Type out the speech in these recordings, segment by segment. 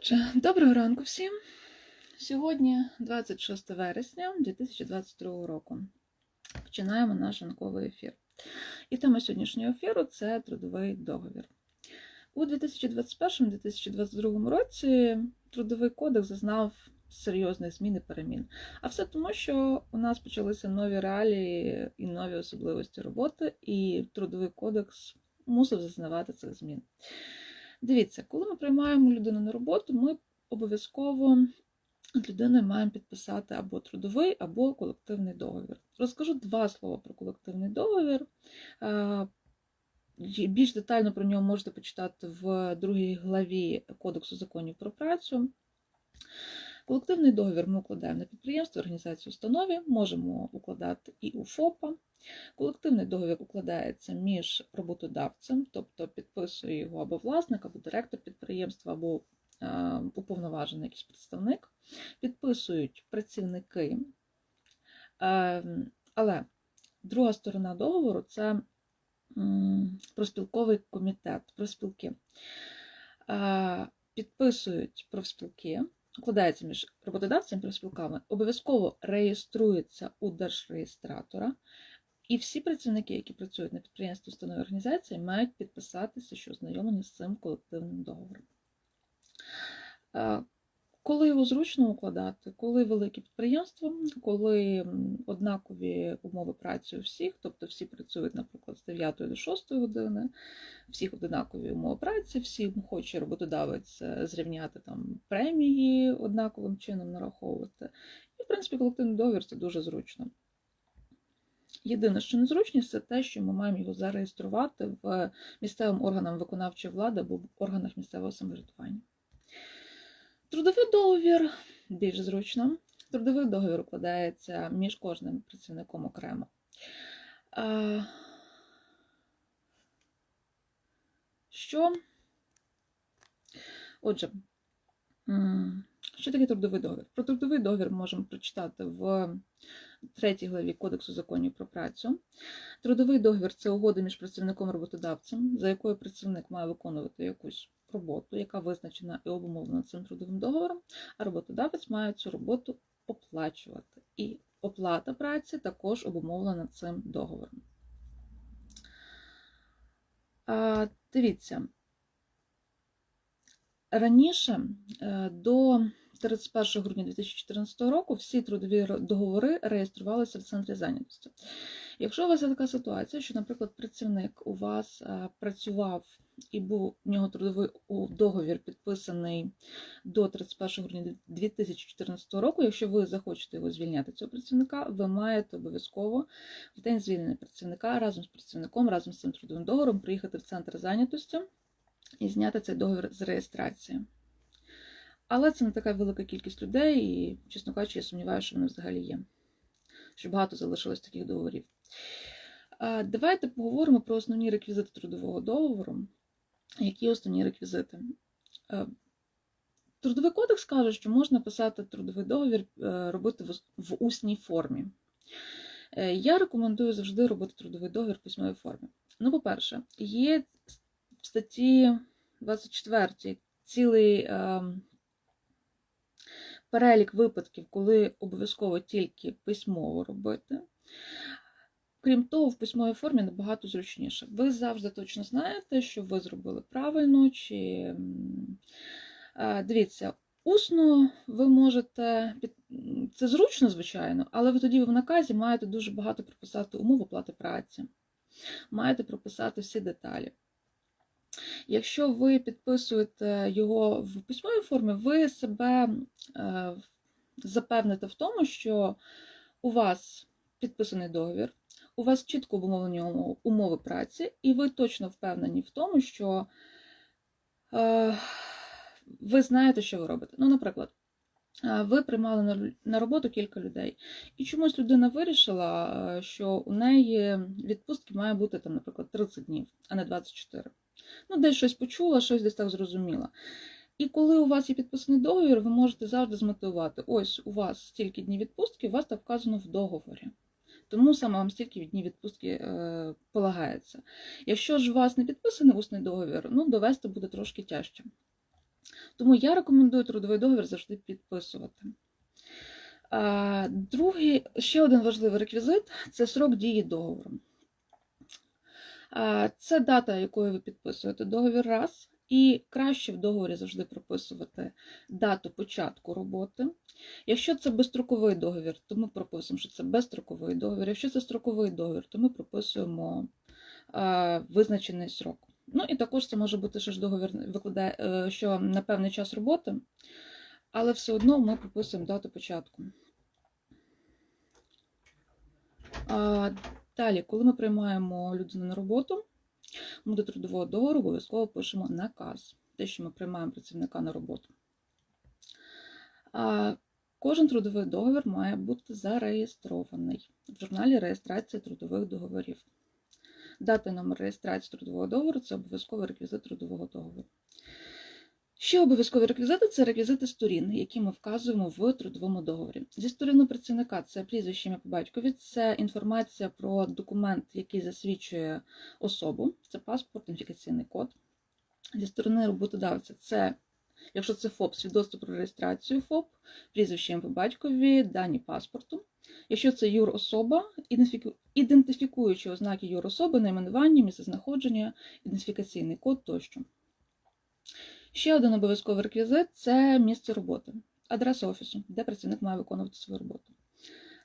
Отже, доброго ранку всім. Сьогодні 26 вересня 2022 року. Починаємо наш ранковий ефір. І тема сьогоднішнього ефіру це трудовий договір. У 2021-2022 році трудовий кодекс зазнав серйозних змін і перемін. А все тому, що у нас почалися нові реалії і нові особливості роботи, і трудовий кодекс мусив зазнавати цих змін. Дивіться, коли ми приймаємо людину на роботу, ми обов'язково з людиною маємо підписати або трудовий, або колективний договір. Розкажу два слова про колективний договір. Більш детально про нього можете почитати в другій главі Кодексу законів про працю. Колективний договір ми укладаємо на підприємстві, організації, установі, можемо укладати і у ФОПа. Колективний договір укладається між роботодавцем, тобто підписує його або власник, або директор підприємства, або е, уповноважений якийсь представник. Підписують працівники. Е, але друга сторона договору це м, проспілковий комітет, профспілки. Е, підписують профспілки укладається між роботодавцем і профспілками, обов'язково реєструється у держреєстратора, і всі працівники, які працюють на підприємстві установи організації, мають підписатися, що ознайомлені з цим колективним договором. Коли його зручно укладати, коли велике підприємство, коли однакові умови праці у всіх, тобто всі працюють, наприклад, з 9 до 6 години, всіх однакові умови праці, всім хоче роботодавець е, зрівняти там премії однаковим чином нараховувати. І, в принципі, колективний договір це дуже зручно. Єдине, що незручність, це те, що ми маємо його зареєструвати в місцевим органам виконавчої влади або в органах місцевого самоврядування. Трудовий договір більш зручно. Трудовий договір укладається між кожним працівником окремо. Що? Отже, що таке трудовий договір? Про трудовий договір можемо прочитати в третій главі Кодексу законів про працю. Трудовий договір це угода між працівником і роботодавцем, за якою працівник має виконувати якусь роботу, яка визначена і обумовлена цим трудовим договором, а роботодавець має цю роботу оплачувати. І оплата праці також обумовлена цим договором. А, Дивіться, раніше е, до 31 грудня 2014 року всі трудові договори реєструвалися в центрі зайнятості. Якщо у вас є така ситуація, що, наприклад, працівник у вас е, працював і був у нього трудовий договір підписаний до 31 грудня 2014 року, якщо ви захочете його звільняти цього працівника, ви маєте обов'язково в день звільнення працівника разом з працівником, разом з цим трудовим договором приїхати в центр зайнятості і зняти цей договір з реєстрації. Але це не така велика кількість людей, і, чесно кажучи, я сумніваюся, що вони взагалі є. Що багато залишилось таких договорів. Давайте поговоримо про основні реквізити трудового договору. Які основні реквізити? Трудовий кодекс каже, що можна писати трудовий договір, е, робити в усній формі. Е, я рекомендую завжди робити трудовий договір в письмовій формі. Ну, по-перше, є в статті 24 цілий е, перелік випадків, коли обов'язково тільки письмово робити. Крім того, в письмовій формі набагато зручніше. Ви завжди точно знаєте, що ви зробили правильно, чи дивіться, усно ви можете це зручно, звичайно, але ви тоді в наказі маєте дуже багато прописати умов оплати праці, маєте прописати всі деталі. Якщо ви підписуєте його в письмовій формі, ви себе е, запевните в тому, що у вас підписаний договір, у вас чітко обумовлені умови праці, і ви точно впевнені в тому, що е, ви знаєте, що ви робите. Ну, наприклад, е, ви приймали на роботу кілька людей, і чомусь людина вирішила, е, що у неї відпустки має бути, там, наприклад, 30 днів, а не 24. Ну, десь щось почула, щось десь так зрозуміла. І коли у вас є підписаний договір, ви можете завжди змотивувати. Ось у вас стільки днів відпустки, у вас так вказано в договорі. Тому саме вам стільки днів відпустки е, полагається. Якщо ж у вас не підписаний усний договір, ну довести буде трошки тяжче. Тому я рекомендую трудовий договір завжди підписувати. А, Другий, ще один важливий реквізит це срок дії договору. А, Це дата, якою ви підписуєте договір раз. І краще в договорі завжди прописувати дату початку роботи. Якщо це безстроковий договір, то ми прописуємо, що це безстроковий договір. Якщо це строковий договір, то ми прописуємо а, визначений срок. Ну і також це може бути, що ж договір викладає, е, що на певний час роботи, але все одно ми прописуємо дату початку. А, Далі, коли ми приймаємо людину на роботу, ми до трудового договору обов'язково пишемо наказ, те, що ми приймаємо працівника на роботу. А, Кожен трудовий договір має бути зареєстрований в журналі реєстрації трудових договорів. Дата номер реєстрації трудового договору це обов'язковий реквізит трудового договору. Ще обов'язкові реквізити це реквізити сторін, які ми вказуємо в трудовому договорі. Зі сторони працівника це прізвище ім'я по батькові, це інформація про документ, який засвідчує особу, це паспорт, ідентифікаційний код. Зі сторони роботодавця це, якщо це ФОП, свідоцтво про реєстрацію ФОП, прізвище ім'я по батькові, дані паспорту. Якщо це юрособа, ідентифікуючи ознаки юрособи, найменування, місцезнаходження, ідентифікаційний код тощо. Ще один обов'язковий реквізит це місце роботи, адреса офісу, де працівник має виконувати свою роботу.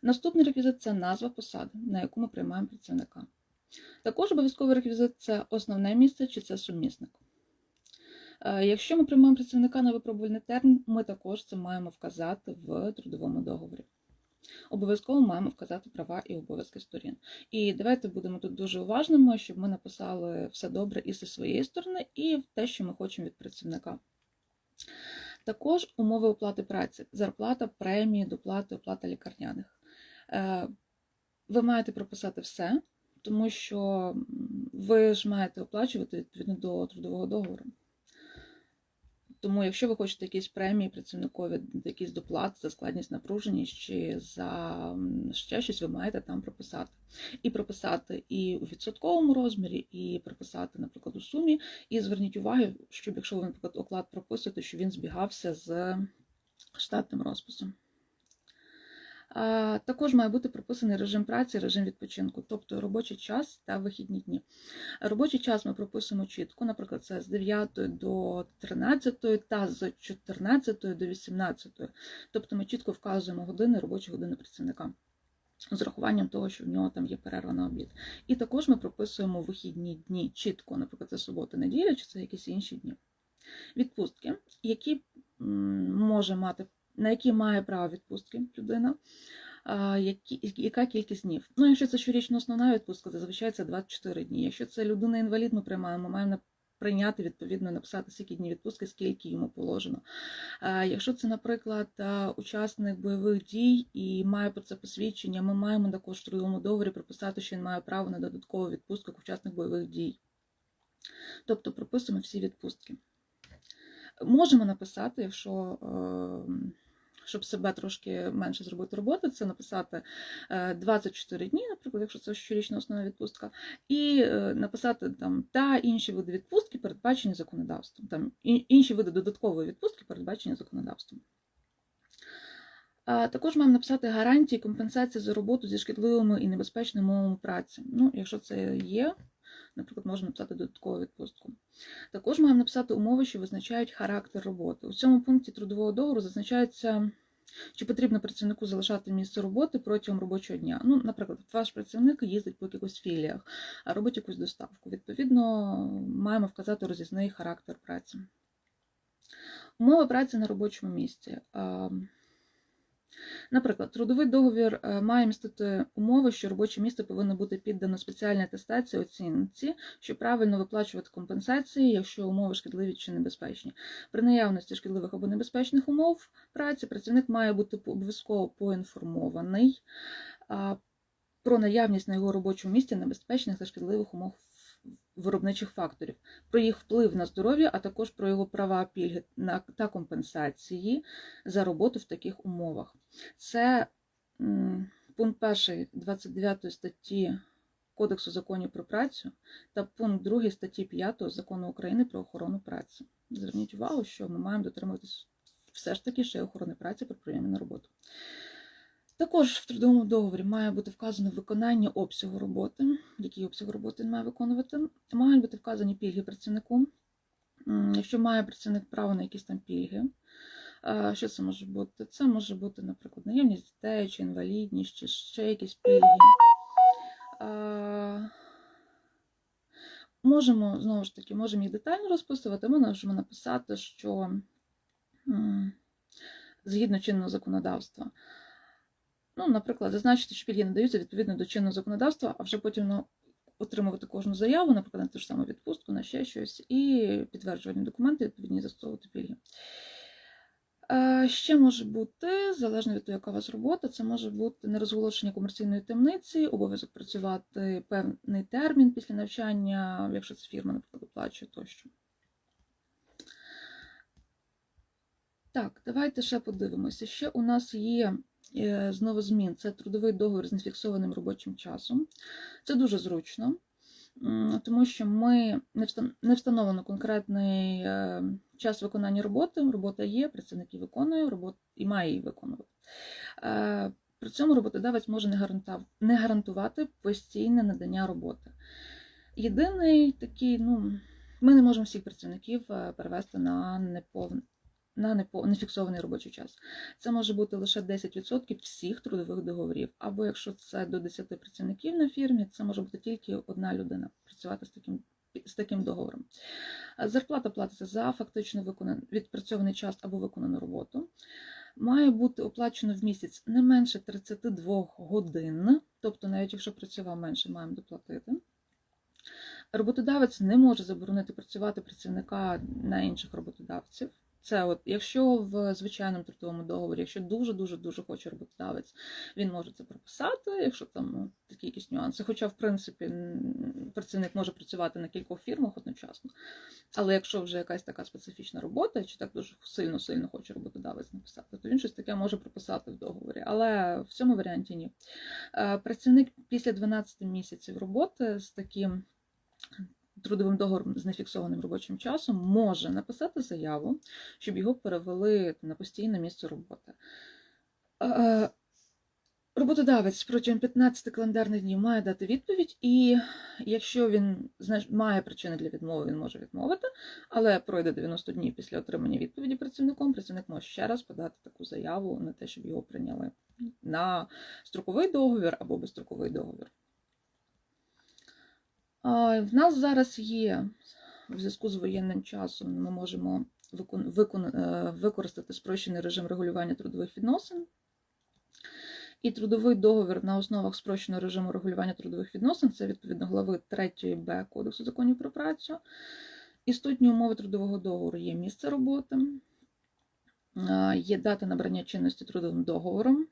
Наступний реквізит це назва посади, на яку ми приймаємо працівника. Також обов'язковий реквізит це основне місце чи це сумісник. Е, Якщо ми приймаємо працівника на випробувальний термін, ми також це маємо вказати в трудовому договорі. Обов'язково маємо вказати права і обов'язки сторін. І давайте будемо тут дуже уважними, щоб ми написали все добре і зі своєї сторони, і те, що ми хочемо від працівника. Також умови оплати праці, зарплата, премії, доплати, оплата лікарняних. Е, Ви маєте прописати все, тому що ви ж маєте оплачувати відповідно до трудового договору. Тому, якщо ви хочете якісь премії працівникові, якісь доплати за складність напруженість чи за ще щось, ви маєте там прописати. І прописати і у відсотковому розмірі, і прописати, наприклад, у сумі. І зверніть увагу, щоб якщо ви, наприклад, оклад прописуєте, що він збігався з штатним розписом. Також має бути прописаний режим праці, режим відпочинку, тобто робочий час та вихідні дні. Робочий час ми прописуємо чітко, наприклад, це з 9 до 13 та з 14 до 18. Тобто ми чітко вказуємо години робочі години працівника. З рахуванням того, що в нього там є перерва на обід. І також ми прописуємо вихідні дні чітко, наприклад, це субота, неділя, чи це якісь інші дні. Відпустки, які може мати на які має право відпустки людина, яка кількість днів. Ну, якщо це щорічна основна відпустка, то зазвичай це 24 дні. Якщо це людина-інвалід, ми приймаємо, маємо прийняти, відповідно, написати, скільки днів відпустки, скільки йому положено. Якщо це, наприклад, учасник бойових дій і має про це посвідчення, ми маємо також в трудовому договорі прописати, що він має право на додаткову відпустку як учасник бойових дій. Тобто прописуємо всі відпустки. Можемо написати, якщо ем, щоб себе трошки менше зробити роботи, це написати 24 е, дні, наприклад, якщо це щорічна основна відпустка, і е, написати там та інші види відпустки, передбачені законодавством, там інші види додаткової відпустки, передбачені законодавством. Також маємо написати гарантії компенсації за роботу зі шкідливими і небезпечними умовами праці. Ну, Якщо це є, наприклад, можна написати додаткову відпустку. Також маємо написати умови, що визначають характер роботи. У цьому пункті трудового договору зазначається, чи потрібно працівнику залишати місце роботи протягом робочого дня. Ну, Наприклад, ваш працівник їздить по якихось філіях, робить якусь доставку. Відповідно, маємо вказати розізний характер праці. Умови праці на робочому місці. Наприклад, трудовий договір е, має містити умови, що робоче місце повинно бути піддано спеціальній атестації оцінці, щоб правильно виплачувати компенсації, якщо умови шкідливі чи небезпечні. При наявності шкідливих або небезпечних умов праці працівник має бути обов'язково поінформований про наявність на його робочому місці небезпечних та шкідливих умов виробничих факторів, про їх вплив на здоров'я, а також про його права пільги та компенсації за роботу в таких умовах. Це пункт 1 29 статті Кодексу законів про працю та пункт 2 статті 5 Закону України про охорону праці. Зверніть увагу, що ми маємо дотримуватись все ж таки ще охорони праці при прийомі на роботу. Також в трудовому договорі має бути вказано виконання обсягу роботи, який обсяг роботи він має виконувати. Мають бути вказані пільги працівнику. Якщо має працівник право на якісь там пільги, що це може бути? Це може бути, наприклад, наявність дітей, чи інвалідність, чи ще якісь пільги. Можемо, знову ж таки, можемо їх детально розписувати, ми можемо написати, що згідно чинного законодавства. Ну, наприклад, зазначити, що пільги надаються відповідно до чинного законодавства, а вже потім ну, отримувати кожну заяву, наприклад, на ту ж саму відпустку, на ще щось, і підтверджувальні документи відповідні застосовувати пільги. Е, Ще може бути, залежно від того, яка у вас робота, це може бути нерозголошення комерційної темниці, обов'язок працювати певний термін після навчання, якщо це фірма, наприклад, оплачує тощо. Так, давайте ще подивимося. Ще у нас є знову змін. Це трудовий договір з нефіксованим робочим часом. Це дуже зручно, тому що ми не встановлено конкретний е, час виконання роботи. Робота є, працівник її виконує робот і має її виконувати. Е, При цьому роботодавець може не гарантувати постійне надання роботи. Єдиний такий, ну, ми не можемо всіх працівників е, перевести на неповний. На нефіксований робочий час. Це може бути лише 10% всіх трудових договорів. Або якщо це до 10 працівників на фірмі, це може бути тільки одна людина працювати з таким, з таким договором. Зарплата платиться за фактично виконаний відпрацьований час або виконану роботу. Має бути оплачено в місяць не менше 32 годин, тобто, навіть якщо працював менше, маємо доплатити. Роботодавець не може заборонити працювати працівника на інших роботодавців. Це от, якщо в звичайному трудовому договорі, якщо дуже дуже хоче роботодавець, він може це прописати, якщо там ну, такі якісь нюанси. Хоча, в принципі, працівник може працювати на кількох фірмах одночасно. Але якщо вже якась така специфічна робота, чи так дуже сильно сильно хоче роботодавець написати, то він щось таке може прописати в договорі. Але в цьому варіанті ні. Е, Працівник після 12 місяців роботи з таким трудовим договором з нефіксованим робочим часом може написати заяву, щоб його перевели на постійне місце роботи. Е, Роботодавець протягом 15 календарних днів має дати відповідь, і якщо він знаєш, має причини для відмови, він може відмовити, але пройде 90 днів після отримання відповіді працівником, працівник може ще раз подати таку заяву на те, щоб його прийняли на строковий договір або безстроковий договір. В нас зараз є в зв'язку з воєнним часом, ми можемо е, використати спрощений режим регулювання трудових відносин. І трудовий договір на основах спрощеного режиму регулювання трудових відносин це відповідно глави 3 Б Кодексу законів про працю. Істотні умови трудового договору є місце роботи, є дата набрання чинності трудовим договором.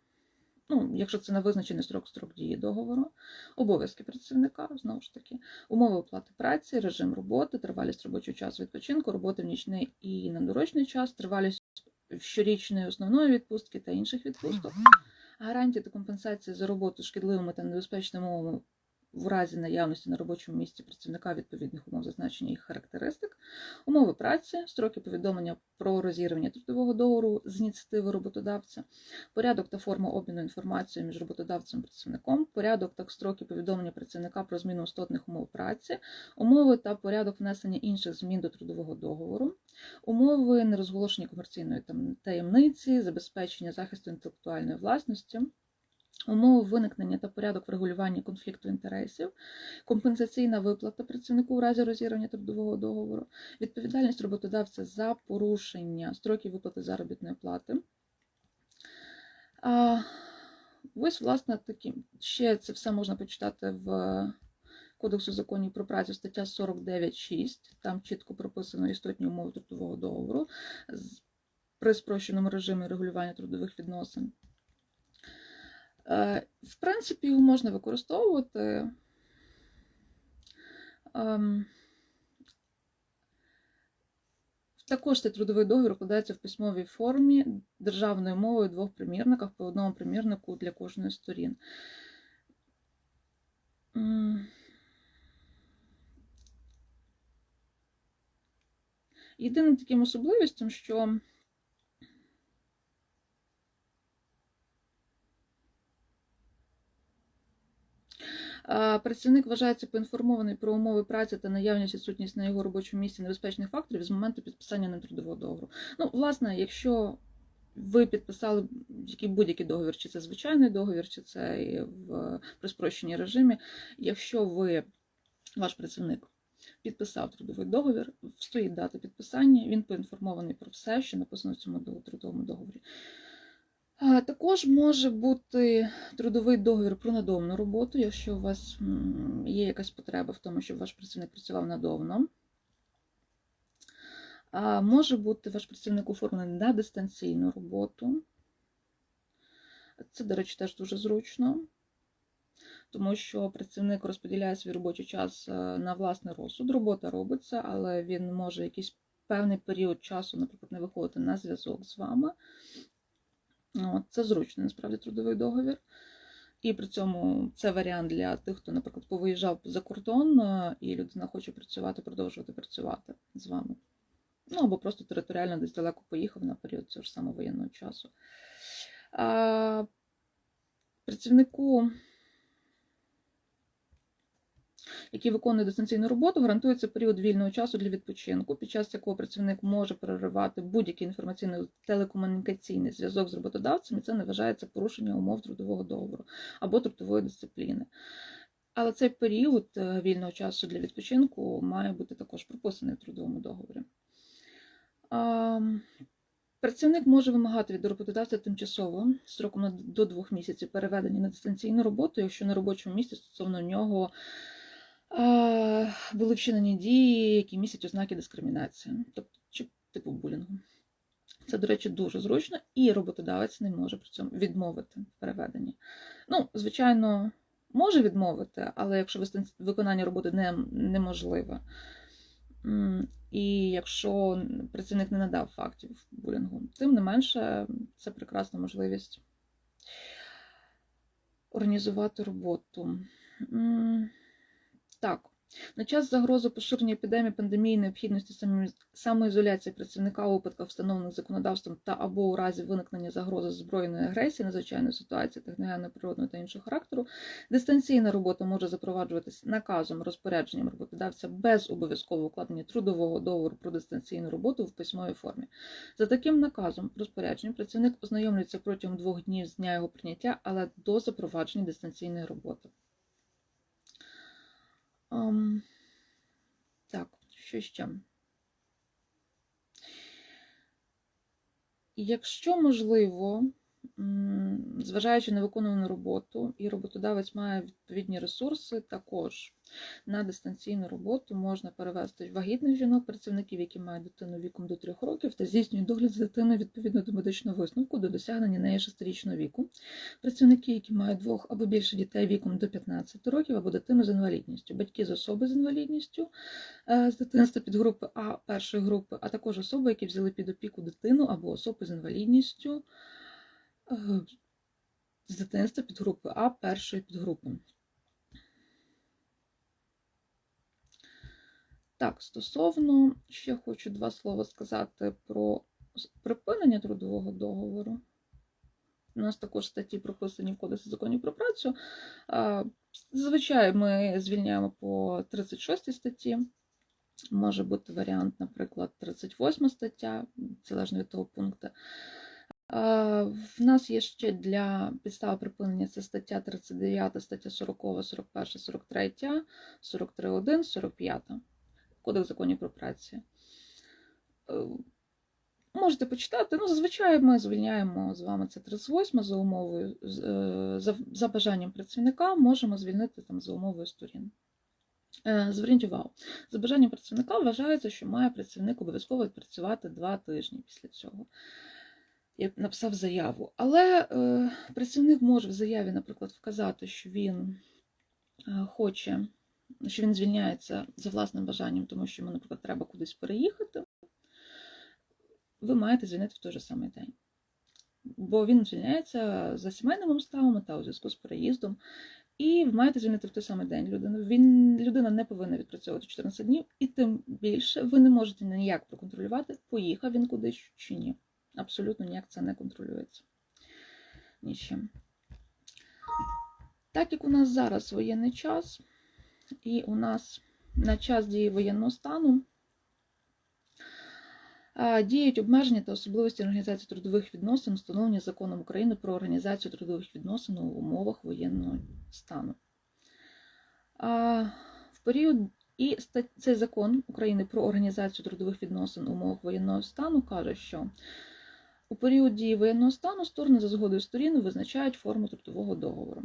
Ну, якщо це не визначений строк, строк дії договору, обов'язки працівника, знову ж таки, умови оплати праці, режим роботи, тривалість робочого часу відпочинку, роботи в нічний і надурочний час, тривалість щорічної основної відпустки та інших відпусток, гарантії та компенсації за роботу шкідливими та небезпечними умовами в разі наявності на робочому місці працівника відповідних умов зазначення їх характеристик, умови праці, строки повідомлення про розірвання трудового договору з ініціативи роботодавця, порядок та форма обміну інформацією між роботодавцем і працівником, порядок та строки повідомлення працівника про зміну істотних умов праці, умови та порядок внесення інших змін до трудового договору, умови нерозголошення комерційної таємниці, забезпечення захисту інтелектуальної власності. Умови виникнення та порядок врегулювання конфлікту інтересів, компенсаційна виплата працівнику в разі розірвання трудового договору, відповідальність роботодавця за порушення строків виплати заробітної плати. А, ось, власне, такі. Ще це все можна почитати в Кодексу законів про працю, стаття 49.6. Там чітко прописано істотні умови трудового договору при спрощеному режимі регулювання трудових відносин. Е, в принципі, його можна використовувати. Ем, також цей трудовий договір укладається в письмовій формі державною мовою в двох примірниках по одному примірнику для кожної сторін. Єдиним таким особливістю, що працівник вважається поінформований про умови праці та наявність відсутність на його робочому місці небезпечних факторів з моменту підписання ним трудового договору. Ну, власне, якщо ви підписали який будь-який договір, чи це звичайний договір, чи це в при режимі, якщо ви, ваш працівник, підписав трудовий договір, стоїть дата підписання, він поінформований про все, що написано в цьому трудовому договорі. А, Також може бути трудовий договір про надомну роботу, якщо у вас є якась потреба в тому, щоб ваш працівник працював надомно. А Може бути ваш працівник оформлений на дистанційну роботу. Це, до речі, теж дуже зручно, тому що працівник розподіляє свій робочий час е, на власний розсуд. Робота робиться, але він може якийсь певний період часу, наприклад, не виходити на зв'язок з вами. От, Це зручний насправді трудовий договір. І при цьому це варіант для тих, хто, наприклад, повиїжджав за кордон, е, і людина хоче працювати, продовжувати працювати з вами. Ну, або просто територіально десь далеко поїхав на період цього ж самого воєнного часу. А, Працівнику, який виконує дистанційну роботу, гарантується період вільного часу для відпочинку, під час якого працівник може переривати будь-який інформаційний телекомунікаційний зв'язок з роботодавцем, і це не вважається порушенням умов трудового договору або трудової дисципліни. Але цей період е, вільного часу для відпочинку має бути також прописаний в трудовому договорі. Працівник може вимагати від роботодавця тимчасово строком до двох місяців переведення на дистанційну роботу, якщо на робочому місці стосовно нього були вчинені дії, які містять ознаки дискримінації, тобто чи типу булінгу. Це, до речі, дуже зручно, і роботодавець не може при цьому відмовити в переведенні. Ну, звичайно, може відмовити, але якщо виконання роботи не, неможливе, і якщо працівник не надав фактів булінгу, тим не менше, це прекрасна можливість організувати роботу. Так, на час загрози поширення епідемії, пандемії, необхідності самоізоляції працівника у випадках, встановлених законодавством та або у разі виникнення загрози збройної агресії, надзвичайної ситуації, техногенної, природного та іншого характеру, дистанційна робота може запроваджуватись наказом, розпорядженням роботодавця без обов'язкового укладення трудового договору про дистанційну роботу в письмовій формі. За таким наказом, розпорядженням, працівник ознайомлюється протягом двох днів з дня його прийняття, але до запровадження дистанційної роботи. Ам, так, що ще? Якщо можливо, зважаючи на виконувану роботу, і роботодавець має відповідні ресурси, також на дистанційну роботу можна перевести вагітних жінок, працівників, які мають дитину віком до 3 років, та здійснюють догляд за дитиною відповідно до медичного висновку до досягнення неї 6-річного віку. Працівники, які мають двох або більше дітей віком до 15 років, або дитину з інвалідністю, батьки з особи з інвалідністю е, з дитинства під групи А першої групи, а також особи, які взяли під опіку дитину або особи з інвалідністю з дитинства під групи А першої підгрупи. Так, стосовно ще хочу два слова сказати про припинення трудового договору. У нас також статті прописані в Кодексі законів про працю. Зазвичай ми звільняємо по 36 статті. Може бути варіант, наприклад, 38 стаття, залежно від того пункту. В нас є ще для підстави припинення це стаття 39, стаття 40, 41, 43, 43.1, 45. Кодекс законів про працю. Е, Можете почитати. Ну, зазвичай ми звільняємо з вами це 38 за умовою, е, за, за бажанням працівника, можемо звільнити там за умовою сторін. Е, Зверніть увагу, за бажанням працівника вважається, що має працівник обов'язково відпрацювати два тижні після цього. Я написав заяву. Але е, працівник може в заяві, наприклад, вказати, що він е, хоче, що він звільняється за власним бажанням, тому що йому, наприклад, треба кудись переїхати. Ви маєте звільнити в той же самий день. Бо він звільняється за сімейними обставинами та у зв'язку з переїздом. І ви маєте звільнити в той самий день людину. Він, людина не повинна відпрацьовувати 14 днів, і тим більше ви не можете ніяк проконтролювати, поїхав він кудись чи ні. Абсолютно ніяк це не контролюється. Нічим. Так як у нас зараз воєнний час, і у нас на час дії воєнного стану діють обмеження та особливості організації трудових відносин, встановлені законом України про організацію трудових відносин у умовах воєнного стану. В період і цей закон України про організацію трудових відносин у умовах воєнного стану каже, що у період дії воєнного стану сторони за згодою сторін визначають форму трудового договору.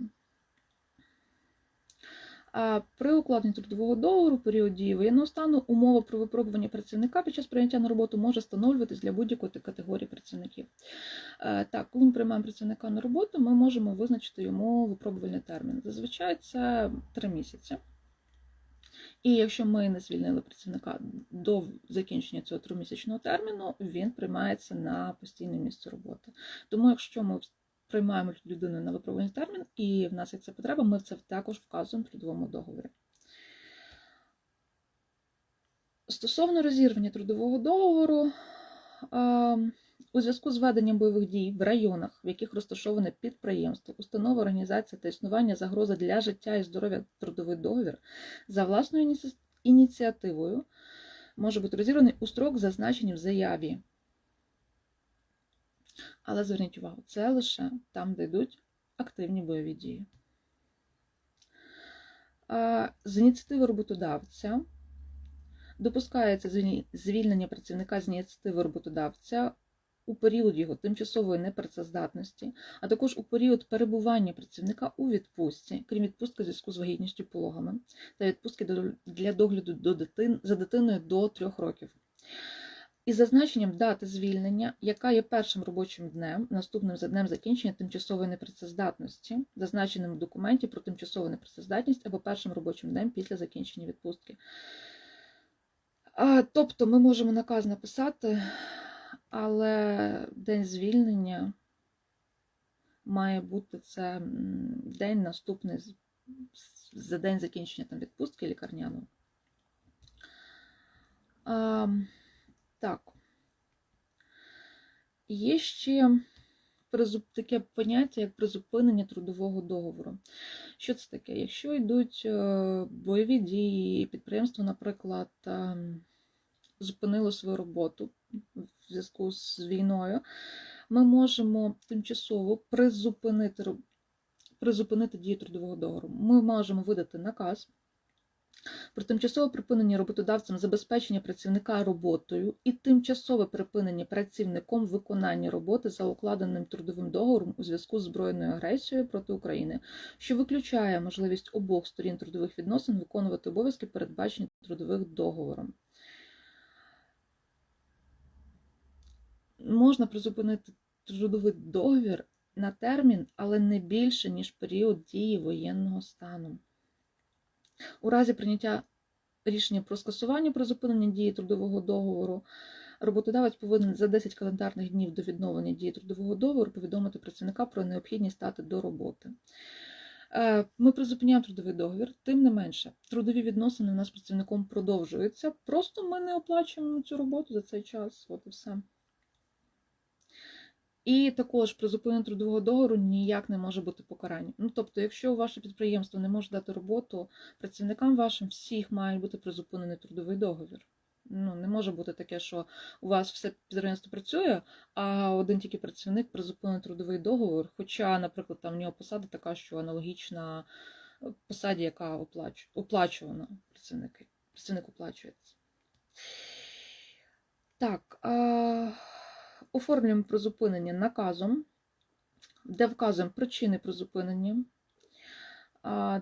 А при укладенні трудового договору в період дії воєнного стану умова про випробування працівника під час прийняття на роботу може встановлюватись для будь-якої категорії працівників. Е, Так, коли ми приймаємо працівника на роботу, ми можемо визначити йому випробувальний термін. Зазвичай це три місяці. І якщо ми не звільнили працівника до закінчення цього тримісячного терміну, він приймається на постійне місце роботи. Тому, якщо ми приймаємо людину на випробувальний термін, і в нас є ця потреба, ми це також вказуємо в трудовому договорі. Стосовно розірвання трудового договору, е, у зв'язку з веденням бойових дій в районах, в яких розташоване підприємство, установа, організація та існування загрози для життя і здоров'я трудовий договір за власною ініціативою може бути розірваний у строк, зазначений в заяві. Але зверніть увагу, це лише там, де йдуть активні бойові дії. З ініціативи роботодавця допускається звільнення працівника з ініціативи роботодавця у період його тимчасової непрацездатності, а також у період перебування працівника у відпустці, крім відпустки в зв'язку з вагітністю пологами, та відпустки для догляду до дитин, за дитиною до трьох років. Із зазначенням дати звільнення, яка є першим робочим днем, наступним за днем закінчення тимчасової непрацездатності, зазначеним в документі про тимчасову непрацездатність або першим робочим днем після закінчення відпустки. А, тобто ми можемо наказ написати, але день звільнення має бути це день наступний за день закінчення там, відпустки лікарняного. А, так. Є ще таке поняття, як призупинення трудового договору. Що це таке? Якщо йдуть е, бойові дії, підприємство, наприклад, зупинило свою роботу в зв'язку з війною, ми можемо тимчасово призупинити, призупинити дію трудового договору. Ми можемо видати наказ про тимчасове припинення роботодавцем забезпечення працівника роботою і тимчасове припинення працівником виконання роботи за укладеним трудовим договором у зв'язку з збройною агресією проти України, що виключає можливість обох сторін трудових відносин виконувати обов'язки, передбачені трудових договором. Можна призупинити трудовий договір на термін, але не більше, ніж період дії воєнного стану. У разі прийняття рішення про скасування призупинення дії трудового договору, роботодавець повинен за 10 календарних днів до відновлення дії трудового договору повідомити працівника про необхідність стати до роботи. Е, Ми призупиняємо трудовий договір, тим не менше, трудові відносини у нас з працівником продовжуються. Просто ми не оплачуємо цю роботу за цей час. От і все. І також при зупиненні трудового договору ніяк не може бути покарання. Ну тобто, якщо ваше підприємство не може дати роботу, працівникам вашим всіх має бути призупинений трудовий договір. Ну, не може бути таке, що у вас все підприємство працює, а один тільки працівник призупинив трудовий договор. Хоча, наприклад, там в нього посада така, що аналогічна е, посаді, яка оплач... оплачувана працівники. Працівник оплачується. Так. А... Оформлюємо призупинення наказом, де вказуємо причини призупинення. А,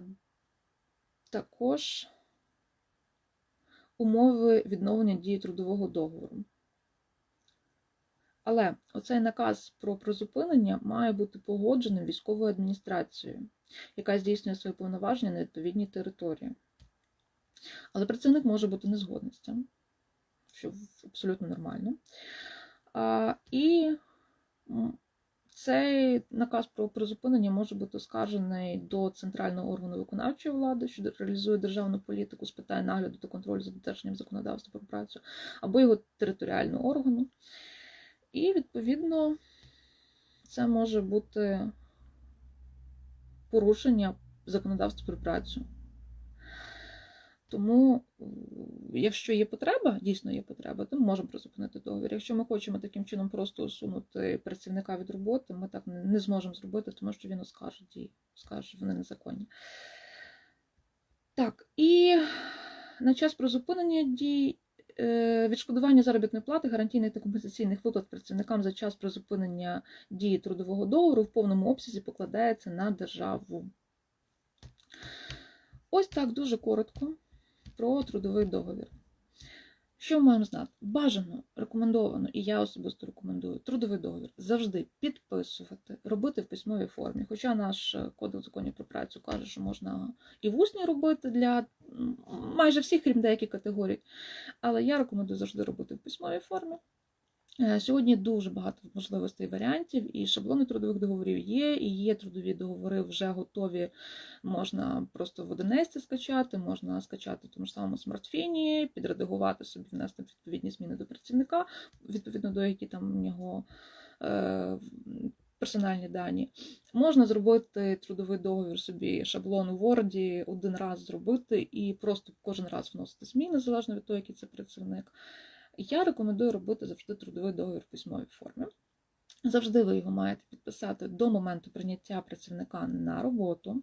також умови відновлення дії трудового договору. Але оцей наказ про призупинення має бути погодженим військовою адміністрацією, яка здійснює свої повноваження на відповідній території. Але працівник може бути незгодний що абсолютно нормально. І Цей наказ про призупинення може бути оскаржений до центрального органу виконавчої влади, що реалізує державну політику з питань нагляду та контролю за додержанням законодавства про працю, або його територіального органу. І, відповідно, це може бути порушення законодавства про працю. Тому, е, якщо є потреба, дійсно є потреба, то ми можемо призупинити договір. Якщо ми хочемо таким чином просто усунути працівника від роботи, ми так не зможемо зробити, тому що він оскаржить дії, скаже, вони незаконні. Так, і на час призупинення дій е, відшкодування заробітної плати, гарантійних та компенсаційних виплат працівникам за час призупинення дії трудового договору в повному обсязі покладається на державу. Ось так дуже коротко про трудовий договір. Що ми маємо знати? Бажано, рекомендовано, і я особисто рекомендую трудовий договір завжди підписувати, робити в письмовій формі. Хоча наш е, кодекс законів про працю каже, що можна і в усній робити для майже всіх, крім деяких категорій. Але я рекомендую завжди робити в письмовій формі. Е, Сьогодні дуже багато можливостей варіантів, і шаблони трудових договорів є, і є трудові договори вже готові. Можна просто в одинесці скачати, можна скачати в тому ж самому смартфіні, підредагувати собі, внести відповідні зміни до працівника, відповідно до які там у нього е, персональні дані. Можна зробити трудовий договір собі шаблон у Word, один раз зробити і просто кожен раз вносити зміни, залежно від того, який це працівник. Я рекомендую робити завжди трудовий договір в письмовій формі. Завжди ви його маєте підписати до моменту прийняття працівника на роботу.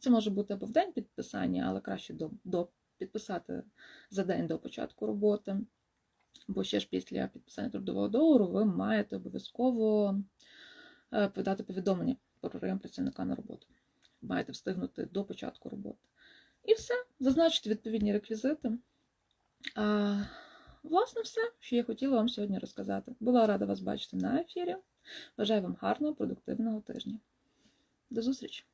Це може бути або в день підписання, але краще до, до підписати за день до початку роботи. Бо ще ж після підписання трудового договору ви маєте обов'язково е, подати повідомлення про прийом працівника на роботу. Маєте встигнути до початку роботи. І все, зазначити відповідні реквізити. А, Власне, все, що я хотіла вам сьогодні розказати. Була рада вас бачити на ефірі. Бажаю вам гарного, продуктивного тижня. До зустрічі!